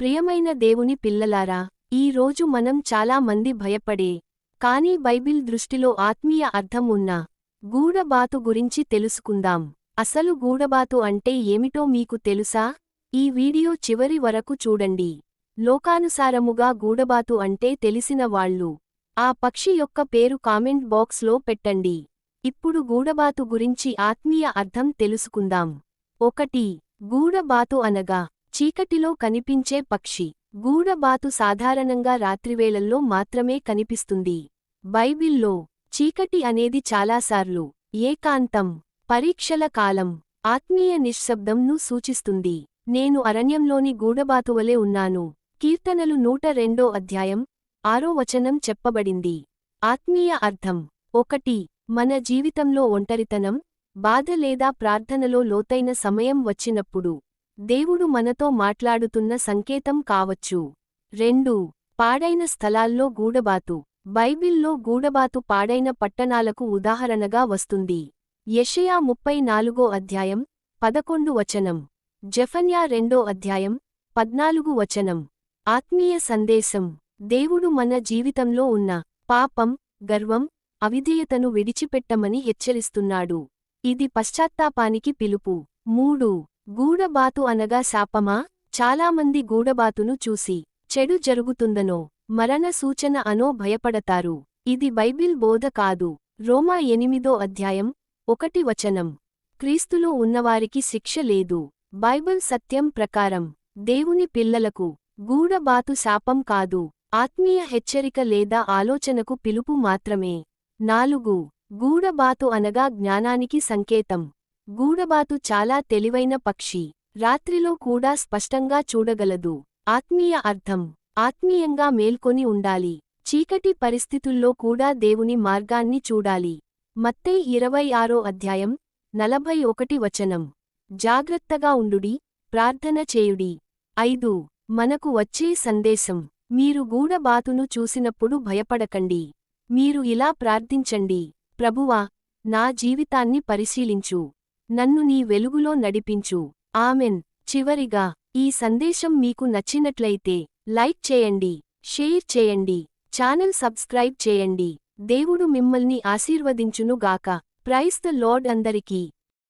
ప్రియమైన దేవుని పిల్లలారా ఈ రోజు మనం చాలా మంది భయపడే కానీ బైబిల్ దృష్టిలో ఆత్మీయ అర్థం ఉన్న గూడబాతు గురించి తెలుసుకుందాం. అసలు గూడబాతు అంటే ఏమిటో మీకు తెలుసా? ఈ వీడియో చివరి వరకు చూడండి. లోకానుసారముగా గూడబాతు అంటే తెలిసిన వాళ్ళు ఆ పక్షి యొక్క పేరు కామెంట్ బాక్స్లో పెట్టండి. ఇప్పుడు గూడబాతు గురించి ఆత్మీయ అర్థం తెలుసుకుందాం. ఒకటి గూడబాతు అనగా చీకటిలో కనిపించే పక్షి. గూడబాతు సాధారణంగా రాత్రివేళల్లో మాత్రమే కనిపిస్తుంది. బైబిల్లో చీకటి అనేది చాలాసార్లు ఏకాంతం పరీక్షల కాలం ఆత్మీయ నిశ్శబ్దంను సూచిస్తుంది. నేను అరణ్యంలోని గూడబాతువలే ఉన్నాను. కీర్తనలు నూట రెండో అధ్యాయం ఆరో వచనం చెప్పబడింది. ఆత్మీయ అర్థం ఒకటి మన జీవితంలో ఒంటరితనం బాధ లేదా ప్రార్థనలో లోతైన సమయం వచ్చినప్పుడు దేవుడు మనతో మాట్లాడుతున్న సంకేతం కావచ్చు. రెండు పాడైన స్థలాల్లో గూడబాతు బైబిల్లో గూడబాతు పాడైన పట్టణాలకు ఉదాహరణగా వస్తుంది. యషయా ముప్పై నాలుగో అధ్యాయం పదకొండు వచనం. జెఫన్యా రెండో అధ్యాయం పద్నాలుగు వచనం. ఆత్మీయ సందేశం. దేవుడు మన జీవితంలో ఉన్న పాపం గర్వం అవిధేయతను విడిచిపెట్టమని హెచ్చరిస్తున్నాడు. ఇది పశ్చాత్తాపానికి పిలుపు. మూడు గూడబాతు అనగా శాపమా? చాలామంది గూడబాతును చూసి చెడు జరుగుతుందనో మరణ సూచన అనో భయపడతారు. ఇది బైబిల్ బోధ కాదు. రోమా ఎనిమిదో అధ్యాయం ఒకటి వచనం. క్రీస్తులో ఉన్నవారికి శిక్ష లేదు. బైబిల్ సత్యం ప్రకారం దేవుని పిల్లలకు గూడబాతు శాపం కాదు. ఆత్మీయ హెచ్చరిక లేదా ఆలోచనకు పిలుపు మాత్రమే. నాలుగు గూడబాతు అనగా జ్ఞానానికి సంకేతం. గూడబాతు చాలా తెలివైన పక్షి. రాత్రిలో కూడా స్పష్టంగా చూడగలదు. ఆత్మీయ అర్థం. ఆత్మీయంగా మేల్కొని ఉండాలి. చీకటి పరిస్థితుల్లో కూడా దేవుని మార్గాన్ని చూడాలి. మత్తై ఇరవై ఆరో అధ్యాయం నలభై ఒకటి వచనం. జాగ్రత్తగా ఉండుడి ప్రార్థన చేయుడి. ఐదు. మనకు వచ్చే సందేశం. మీరు గూడబాతును చూసినప్పుడు భయపడకండి. మీరు ఇలా ప్రార్థించండి. ప్రభువా నా జీవితాన్ని పరిశీలించు. నన్ను నీ వెలుగులో నడిపించు. ఆమెన్. చివరిగా ఈ సందేశం మీకు నచ్చినట్లయితే లైక్ చేయండి షేర్ చేయండి ఛానల్ సబ్స్క్రైబ్ చేయండి. దేవుడు మిమ్మల్ని ఆశీర్వదించును గాక ప్రైస్ ద లార్డ్ అందరికీ.